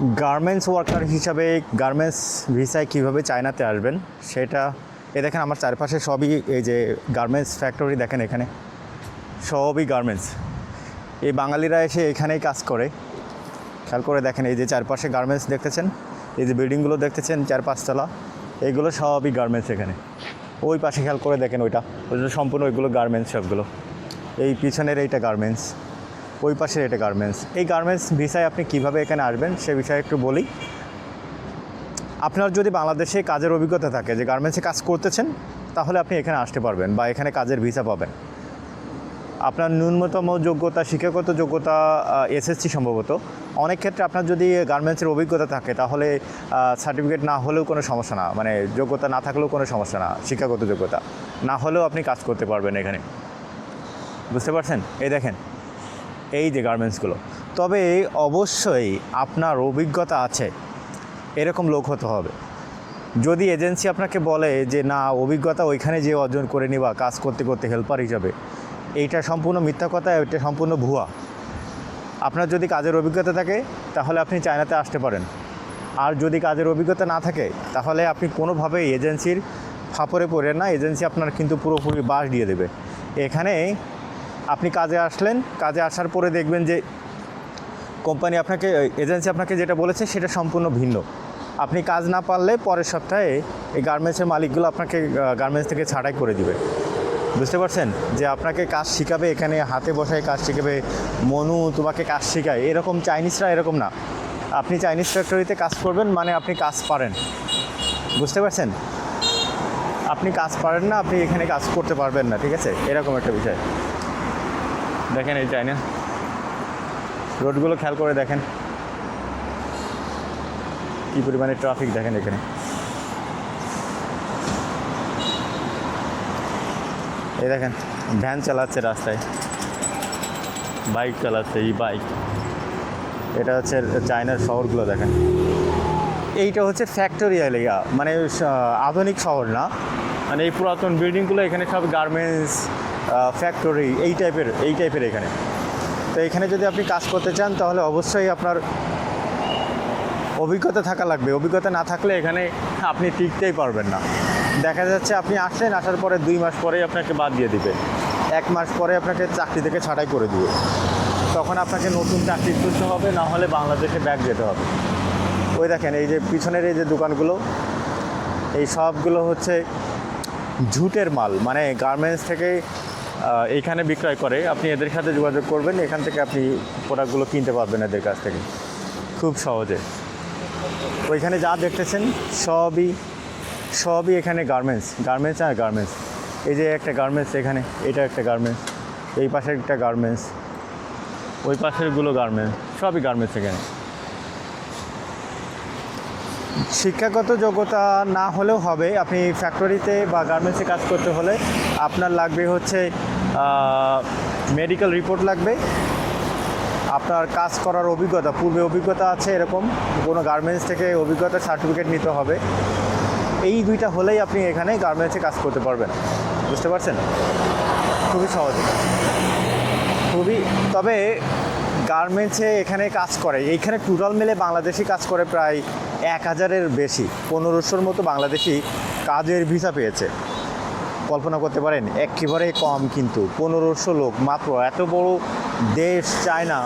Garments worker হিসাবে garments ভিসায় কীভাবে চায়নাতে আসবেন, সেটা, এ দেখেন আমার চারপাশে সবই এই যে গার্মেন্টস ফ্যাক্টরি দেখেন এখানে, সবই গার্মেন্টস এই বাঙালিরা এসে এখানেই কাজ করে। খেয়াল করে দেখেন এই যে চারপাশে গার্মেন্টস দেখতেছেন, এই যে বিল্ডিংগুলো দেখতেছেন চার পাঁচতলা এইগুলো সবই গার্মেন্টস এখানে। ওই পাশে খেয়াল করে দেখেন ওইটা ওইটা সম্পূর্ণ ওইগুলো গার্মেন্টস সবগুলো। এই পিছনের এইটা গার্মেন্টস ওই পাশের এটা গার্মেন্টস এই গার্মেন্টস ভিসায় আপনি কীভাবে এখানে আসবেন সে বিষয়ে একটু বলি। আপনার যদি বাংলাদেশে কাজের অভিজ্ঞতা থাকে যে গার্মেন্টসে কাজ করতেছেন, তাহলে আপনি এখানে আসতে পারবেন বা এখানে কাজের ভিসা পাবেন। আপনার ন্যূনতম যোগ্যতা, শিক্ষাগত যোগ্যতা এসএসসি সম্ভবত। অনেক ক্ষেত্রে আপনার যদি গার্মেন্টসের অভিজ্ঞতা থাকে, তাহলে সার্টিফিকেট না হলেও কোনো সমস্যা না। মানে যোগ্যতা না থাকলেও কোনো সমস্যা না, শিক্ষাগত যোগ্যতা। না হলেও আপনি কাজ করতে পারবেন এখানে। বুঝতে পারছেন? এই দেখেন এই যে গার্মেন্টসগুলো। তবে অবশ্যই আপনার অভিজ্ঞতা আছে, এরকম লোক হতে হবে। যদি এজেন্সি আপনাকে বলে যে, না, অভিজ্ঞতা ওইখানে যে অর্জন করে নিবা, কাজ করতে করতে হেল্পার হিসাবে, এইটা সম্পূর্ণ মিথ্যা কথা, এটা সম্পূর্ণ ভুয়া। আপনার যদি কাজের অভিজ্ঞতা থাকে, তাহলে আপনি চায়নাতে আসতে পারেন। আর যদি কাজের অভিজ্ঞতা না থাকে, তাহলে আপনি কোনোভাবেই এজেন্সির ফাপরে পড়েন না, এজেন্সি আপনার কিন্তু পুরোপুরি বাস দিয়ে দেবে। এখানে আপনি কাজে আসলেন, কাজে আসার পরে দেখবেন যে কোম্পানি আপনাকে, এজেন্সি আপনাকে যেটা বলেছে সেটা সম্পূর্ণ ভিন্ন। আপনি কাজ না পারলে পরের সপ্তাহে এই গার্মেন্টসের মালিকগুলো আপনাকে গার্মেন্টস থেকে ছাঁটাই করে দিবে। বুঝতে পারছেন? যে আপনাকে কাজ শিখাবে, এখানে হাতে বসায় কাজ শিখাবে, মনু তোমাকে কাজ শেখায়। এরকম চাইনিজরা এরকম না। আপনি চাইনিজ ফ্যাক্টরিতে কাজ করবেন মানে আপনি কাজ পারেন। বুঝতে পারছেন? আপনি কাজ পারেন না, আপনি এখানে কাজ করতে পারবেন না, ঠিক আছে? এরকম একটা বিষয়। দেখেন এই চাইনা রোডগুলো খেয়াল করে দেখেন। কী পরিমাণে ট্রাফিক দেখেন এখানে। এই দেখেন ভ্যান চালাচ্ছে রাস্তায়। বাইক চালাচ্ছে এই বাইক এটা হচ্ছে চায়নার শহরগুলো দেখেন। এইটা হচ্ছে ফ্যাক্টরি এরিয়া মানে আধুনিক শহর না। মানে এই পুরাতন বিল্ডিংগুলো এখানে সব গার্মেন্টস ফ্যাক্টরি এই টাইপের এই টাইপের এখানে। তো এখানে যদি আপনি কাজ করতে চান, তাহলে অবশ্যই আপনার অভিজ্ঞতা থাকা লাগবে। অভিজ্ঞতা না থাকলে এখানে আপনি টিকতেই পারবেন না। দেখা যাচ্ছে আপনি আসলেন, আসার পরে দুই মাস পরেই আপনাকে বাদ দিয়ে দিবে। এক মাস পরে আপনাকে চাকরি থেকে ছাঁটাই করে দিবে। তখন আপনাকে নতুন চাকরি খুঁজতে হবে, না হলে বাংলাদেশে ব্যাগ যেতে হবে। ওই দেখেন, এই যে পিছনের এই যে দোকানগুলো, এই সবগুলো হচ্ছে ঝুটের মাল। মানে গার্মেন্টস থেকে এইখানে বিক্রয় করে। আপনি এদের সাথে যোগাযোগ করবেন, এখান থেকে আপনি প্রোডাক্টগুলো কিনতে পারবেন এদের কাছ থেকে। খুব সহজে। ওইখানে যা দেখতেছেন, সবই সবই এখানে গার্মেন্টস গার্মেন্টস আর গার্মেন্টস এই যে একটা গার্মেন্টস এখানে, এটা একটা গার্মেন্টস এই পাশের একটা গার্মেন্টস ওই পাশেরগুলো গার্মেন্টস সবই গার্মেন্টস এখানে। শিক্ষাগত যোগ্যতা না হলেও হবে। আপনি ফ্যাক্টরিতে বা গার্মেন্টসে কাজ করতে হলে আপনার লাগবে হচ্ছে মেডিকেল রিপোর্ট লাগবে। আপনার কাজ করার অভিজ্ঞতা, পূর্বে অভিজ্ঞতা আছে এরকম, কোনো গার্মেন্টস থেকে অভিজ্ঞতা সার্টিফিকেট নিতে হবে। এই দুইটা হলেই আপনি এখানে গার্মেন্টসে কাজ করতে পারবেন। বুঝতে পারছেন? খুবই সহজ। খুবই, তবে গার্মেন্টসে এখানে কাজ করে, এইখানে টোটাল মিলে বাংলাদেশি কাজ করে প্রায় এক হাজারের বেশি। পনেরোশোর মতো বাংলাদেশি কাজের ভিসা পেয়েছে। কল্পনা করতে পারেন, একেবারে কম কিন্তু। পনেরোশো লোক মাত্র। এত বড় দেশ চায়না,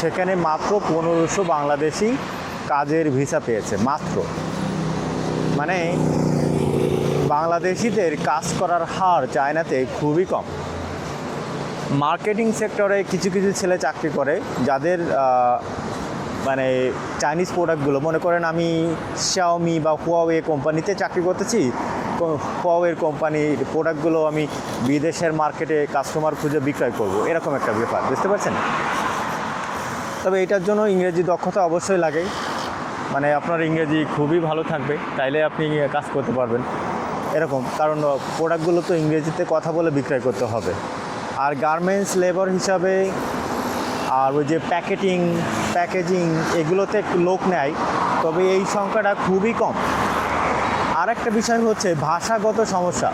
সেখানে মাত্র পনেরোশো বাংলাদেশি কাজের ভিসা পেয়েছে, মাত্র। মানে বাংলাদেশিদের কাজ করার হার চায়নাতে খুবই কম। মার্কেটিং সেক্টরে কিছু কিছু ছেলে চাকরি করে, যাদের মানে চাইনিজ প্রোডাক্টগুলো, মনে করেন আমি শাওমি বা হুয়াওয়ে কোম্পানিতে চাকরি করতেছি হুয়াওয়ের কোম্পানির প্রোডাক্টগুলো আমি বিদেশের মার্কেটে কাস্টমার খুঁজে বিক্রয় করব। এরকম একটা ব্যাপার, বুঝতে পারছেন? তবে এটার জন্য ইংরেজি দক্ষতা অবশ্যই লাগে। মানে আপনার ইংরেজি খুবই ভালো থাকবে, তাইলে আপনি কাজ করতে পারবেন। এরকম, কারণ প্রোডাক্টগুলো তো ইংরেজিতে কথা বলে বিক্রয় করতে হবে। আর গার্মেন্টস, লেবার হিসাবে, আর ওই যে প্যাকেটিং, প্যাকেজিং, এগুলোতে লোক নেয়। তবে এই সংখ্যাটা খুবই কম। আর একটা বিষয় হচ্ছে ভাষাগত সমস্যা।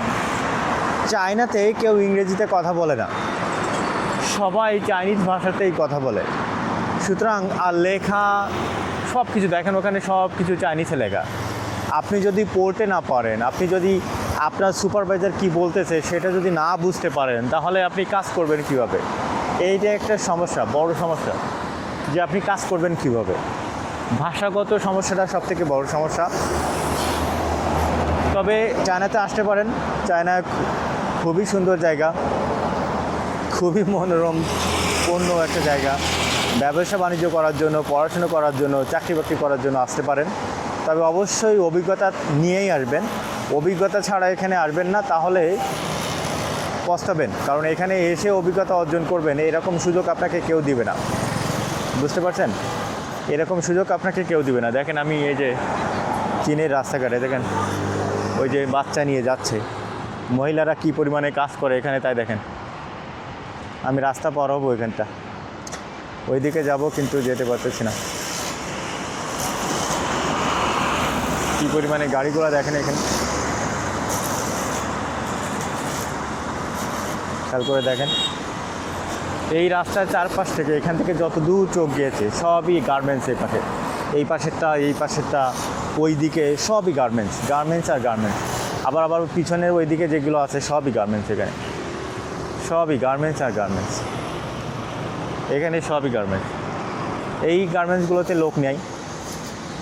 চায়নাতে কেউ ইংরেজিতে কথা বলে না। সবাই চাইনিজ ভাষাতেই কথা বলে। সুতরাং আর লেখা সব কিছু দেখেন, ওখানে সব কিছু চাইনিজে লেখা। আপনি যদি পড়তে না পারেন, আপনি যদি আপনার সুপারভাইজার কি বলতেছে সেটা যদি না বুঝতে পারেন, তাহলে আপনি কাজ করবেন কীভাবে? এইটা একটা সমস্যা, বড় সমস্যা, যে আপনি কাজ করবেন কীভাবে? ভাষাগত সমস্যাটা সব থেকে বড় সমস্যা। তবে চায়নাতে আসতে পারেন। চায়না খুবই সুন্দর জায়গা, খুবই মনোরম, পূর্ণ একটা জায়গা। ব্যবসা বাণিজ্য করার জন্য, পড়াশোনা করার জন্য চাকরি বাকরি করার জন্য আসতে পারেন। তবে অবশ্যই অভিজ্ঞতা নিয়েই আসবেন। অভিজ্ঞতা ছাড়া এখানে আসবেন না, তাহলে পস্তাবেন। কারণ এখানে এসে অভিজ্ঞতা অর্জন করবেন, এরকম সুযোগ আপনাকে কেউ দিবে না। বুঝতে পারছেন? এরকম সুযোগ আপনাকে কেউ দিবে না। দেখেন আমি এই যে চীনের রাস্তাঘাটে, দেখেন। ওই যে বাচ্চা নিয়ে যাচ্ছে। মহিলারা কি পরিমাণে কাজ করে এখানে তাই দেখেন। আমি রাস্তা পার হব এখানটা। ওইদিকে যাব কিন্তু যেতে পারতেছি না। কি পরিমাণে গাড়িগুলো দেখেন এখানে। খেয়াল করে দেখেন। এই রাস্তার চারপাশ থেকে এখান থেকে যত দূর চোখ গিয়েছে, সবই গার্মেন্টস এই পাশে। এই পাশেরটা এই পাশেরটা ওই দিকে সবই গার্মেন্টস গার্মেন্টস আর গার্মেন্টস আবার আবার পিছনের ওই দিকে যেগুলো আছে, সবই গার্মেন্টস এখানে। সবই গার্মেন্টস আর গার্মেন্টস এখানে সবই গার্মেন্টস এই গার্মেন্টসগুলোতে লোক নেই।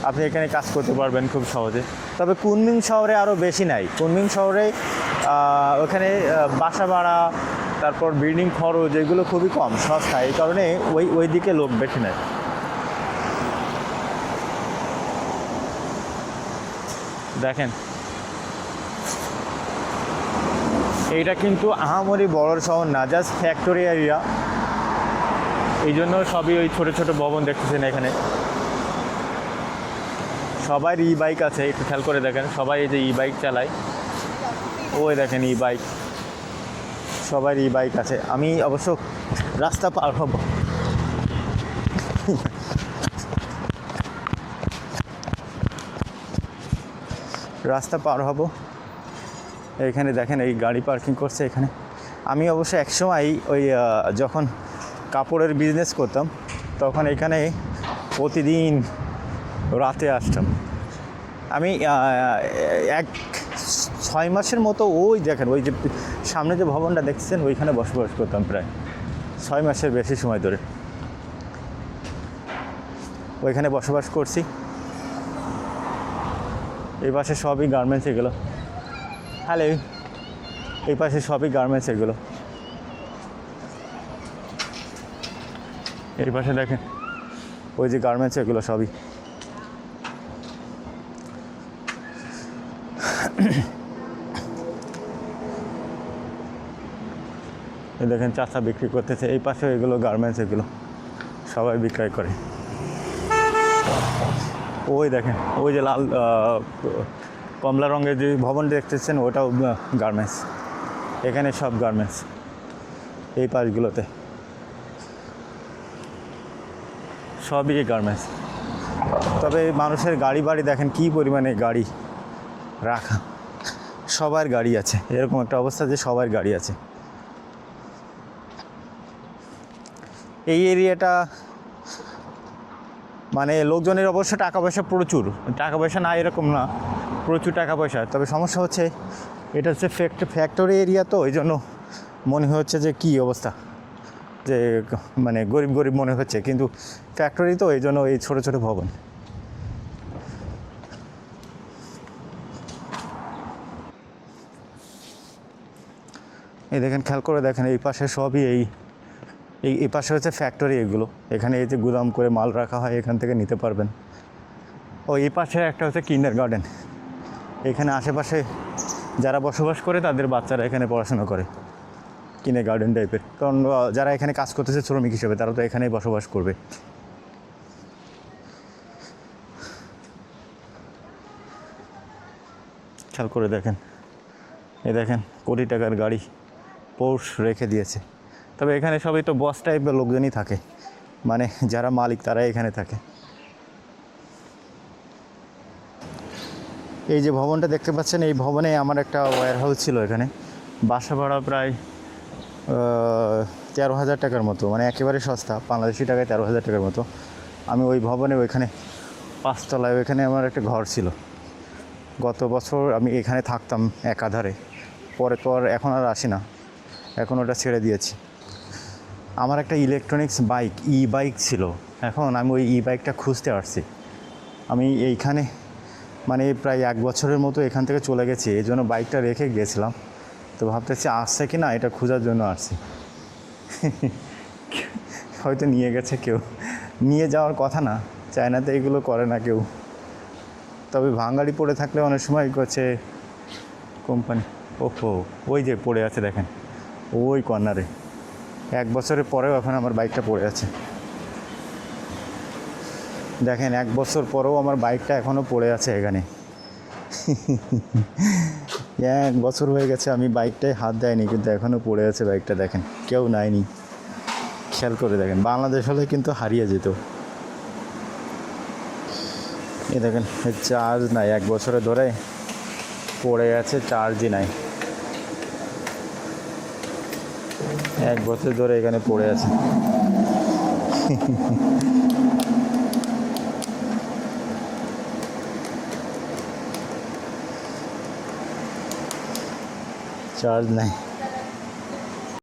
আপনি এখানে কাজ করতে পারবেন খুব সহজে। তবে কুনমিং শহরে আরও বেশি নাই। কুনমিং শহরে ওখানে বাসা ভাড়া, তারপর বিল্ডিং খরচ, এগুলো খুবই কম সস্তা এই কারণে ওই ওই দিকে লোক বেশি নেয়। দেখেন। এইটা কিন্তু আহামরি বড় শহর না জাস্ট ফ্যাক্টরি এরিয়া এই জন্য সবই ওই ছোট ছোট ভবন দেখতেছেন এখানে। সবাই ই বাইক আছে, একটু খেয়াল করে দেখেন, সবাই এই যে ই বাইক চালায়। ওই দেখেন ই বাইক সবার ই বাইক আছে। আমি অবশ্য রাস্তা পার হব। রাস্তা পার হব। এখানে দেখেন এই গাড়ি পার্কিং করছে এখানে। আমি অবশ্য একসময় ওই যখন কাপড়ের বিজনেস করতাম, তখন এখানে প্রতিদিন রাতে আসতাম। আমি এক ছয় মাসের মতো ওই দেখেন, ওই যে সামনে যে ভবনটা দেখছেন, ওইখানে বসবাস করতাম প্রায় ছয় মাসের বেশি সময় ধরে। ওইখানে বসবাস করছি। এই পাশে সবই গার্মেন্টস এগুলো। হ্যালো এই পাশে সবই গার্মেন্টস এগুলো। এই পাশে দেখেন, ওই যে গার্মেন্টস এগুলো সবই। দেখেন চাষা বিক্রি করতেছে। এই পাশে এগুলো গার্মেন্টস এগুলো, সবাই বিক্রয় করে। ওই দেখেন, ওই যে লাল কমলা রঙের যে ভবন দেখতেছেন, ওটাও গার্মেন্টস এখানে সব গার্মেন্টস এই পাশগুলোতে। সবই গার্মেন্টস তবে মানুষের গাড়ি বাড়ি দেখেন, কী পরিমাণে গাড়ি রাখা। সবার গাড়ি আছে। এরকম একটা অবস্থা যে সবার গাড়ি আছে। এই এরিয়াটা মানে লোকজনের অবশ্য টাকা পয়সা প্রচুর। টাকা পয়সা না এরকম না, প্রচুর টাকা পয়সা। তবে সমস্যা হচ্ছে, এটা হচ্ছে ফ্যাক্টরি এরিয়া তো, এই জন্য মনে হচ্ছে যে কী অবস্থা। যে মানে গরিব গরিব মনে হচ্ছে, কিন্তু ফ্যাক্টরি তো, এই জন্য এই ছোটো ছোটো ভবন। এই দেখেন, খেয়াল করে দেখেন, এই পাশে সবই এই এই এই পাশে হচ্ছে ফ্যাক্টরি এগুলো। এখানে এই যে গুদাম করে মাল রাখা হয়, এখান থেকে নিতে পারবেন। ও, এই পাশে একটা হচ্ছে কিন্ডার গার্ডেন এখানে আশেপাশে যারা বসবাস করে, তাদের বাচ্চারা এখানে পড়াশোনা করে। কিনে গার্ডেন টাইপের কারণ যারা এখানে কাজ করতেছে শ্রমিক হিসেবে, তারা তো এখানেই বসবাস করবে। খেয়াল করে দেখেন। এ দেখেন, কোটি টাকার গাড়ি পোর্স রেখে দিয়েছে। তবে এখানে সবই তো বস টাইপের লোকজনই থাকে। মানে যারা মালিক তারাই এখানে থাকে। এই যে ভবনটা দেখতে পাচ্ছেন, এই ভবনে আমার একটা ওয়্যার হাউস ছিল এখানে। বাসা ভাড়া প্রায় তেরো হাজার টাকার মতো। মানে একেবারে সস্তা, বাংলাদেশি টাকায় তেরো হাজার টাকার মতো। আমি ওই ভবনে ওইখানে পাঁচতলায় ওইখানে আমার একটা ঘর ছিল। গত বছর আমি এখানে থাকতাম একাধারে। পরে পর এখন আর আসি না। এখন ওটা ছেড়ে দিয়েছি। আমার একটা ইলেকট্রনিক্স বাইক ই বাইক ছিল। এখন আমি ওই ই বাইকটা খুঁজতে পারছি আমি এইখানে মানে প্রায় এক বছরের মতো এখান থেকে চলে গেছি, এই জন্য বাইকটা রেখে গিয়েছিলাম তো ভাবতেছি, আসছে কি না এটা খোঁজার জন্য আসছি। হয়তো নিয়ে গেছে কেউ। নিয়ে যাওয়ার কথা না, চায়নাতে এগুলো করে না কেউ। তবে ভাঙ্গাড়ি পড়ে থাকলে অনেক সময় করছে কোম্পানি ওহো, ওই যে পড়ে আছে দেখেন, ওই কর্নারে এক বছরের পরেও এখন আমার বাইকটা পড়ে আছে। দেখেন, এক বছর পরেও আমার বাইকটা এখনও পড়ে আছে এখানে। এক বছর হয়ে গেছে, আমি বাইকটায় হাত দেয়নি, কিন্তু এখনও পড়ে আছে বাইকটা, দেখেন। কেউ নেয়নি খেয়াল করে দেখেন, বাংলাদেশ হলে কিন্তু হারিয়ে যেত। এ দেখেন, চার্জ নাই, এক বছরে ধরে পড়ে আছে, চার্জই নাই। এক বছর ধরে এখানে পড়ে আছে। চার্জ নাই।